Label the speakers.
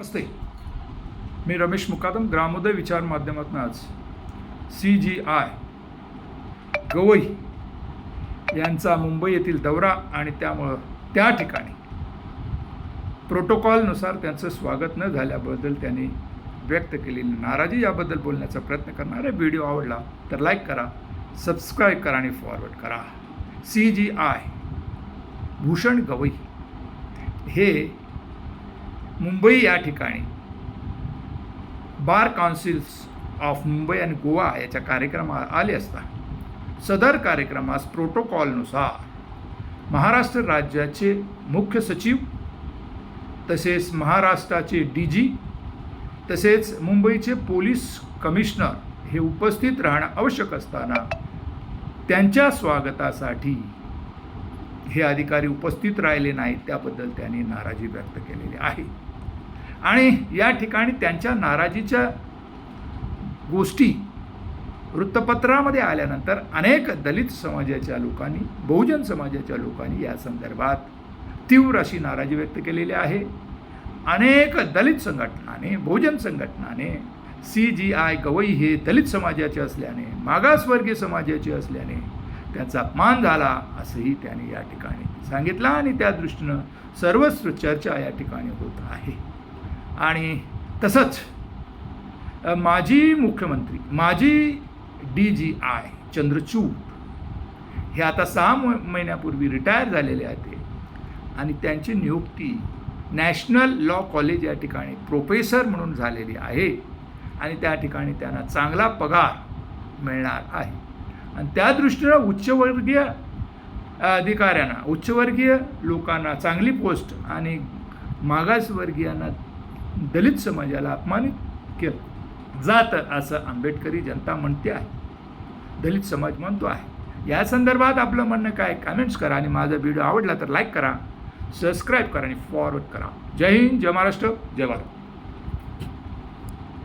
Speaker 1: नमस्ते. मी रमेश मुकादम ग्रामोदय विचार माध्यमातून आज सी जी आय गवई यांचा मुंबई येथील दौरा आणि त्यामुळं त्या ठिकाणी प्रोटोकॉलनुसार त्यांचं स्वागत न झाल्याबद्दल त्यांनी व्यक्त केलेली नाराजी याबद्दल बोलण्याचा प्रयत्न करणार आहे. व्हिडिओ आवडला तर लाईक करा सबस्क्राईब करा आणि फॉरवर्ड करा. C J I Bhushan Gavai हे मुंबई या ठिकाणी. बार काउन्सिल्स ऑफ मुंबई आणि गोवा याच्या कार्यक्रमात आले असता. सदर कार्यक्रमास प्रोटोकॉलनुसार महाराष्ट्र राज्याचे मुख्य सचिव तसेच महाराष्ट्राचे डी जी तसेच मुंबईचे पोलीस कमिशनर हे उपस्थित राहणं आवश्यक असताना त्यांच्या स्वागतासाठी हे अधिकारी उपस्थित राहिले नाहीत त्याबद्दल त्यांनी नाराजी व्यक्त केलेली आहे. आणि या ठिकाणी त्यांच्या नाराजीच्या गोष्टी वृत्तपत्रामध्ये आल्यानंतर अनेक दलित समाजाच्या लोकांनी बहुजन समाजाच्या लोकांनी या संदर्भात तीव्र अशी नाराजी व्यक्त केलेली आहे. अनेक दलित संघटनाने बहुजन संघटनाने सी जी आय गवई हे दलित समाजाचे असल्याने मागासवर्गीय समाजाचे असल्याने त्यांचा अपमान झाला असंही त्यांनी या ठिकाणी सांगितलं आणि त्या दृष्टीनं सर्वच चर्चा या ठिकाणी होत आहे. आणि तसंच माजी मुख्यमंत्री माजी डी जी आय चंद्रचूड हे आता सहा म- महिन्यापूर्वी रिटायर झालेले होते. आणि त्यांची नियुक्ती नॅशनल लॉ कॉलेज या ठिकाणी प्रोफेसर म्हणून झालेली आहे. आणि त्या ठिकाणी त्यांना चांगला पगार मिळणार आहे. आणि त्या दृष्टीनं उच्चवर्गीय अधिकाऱ्यांना उच्चवर्गीय लोकांना चांगली पोस्ट आणि मागासवर्गीयांना दलित समाजाला अपमानित केलं. जातं असं आंबेडकरी जनता म्हणते आहे. दलित समाज म्हणतो आहे. या संदर्भात आपलं म्हणणं काय कमेंट्स करा आणि माझा व्हिडिओ आवडला तर लाईक करा सबस्क्राईब करा आणि फॉरवर्ड करा. जय हिंद जय महाराष्ट्र जय भारत.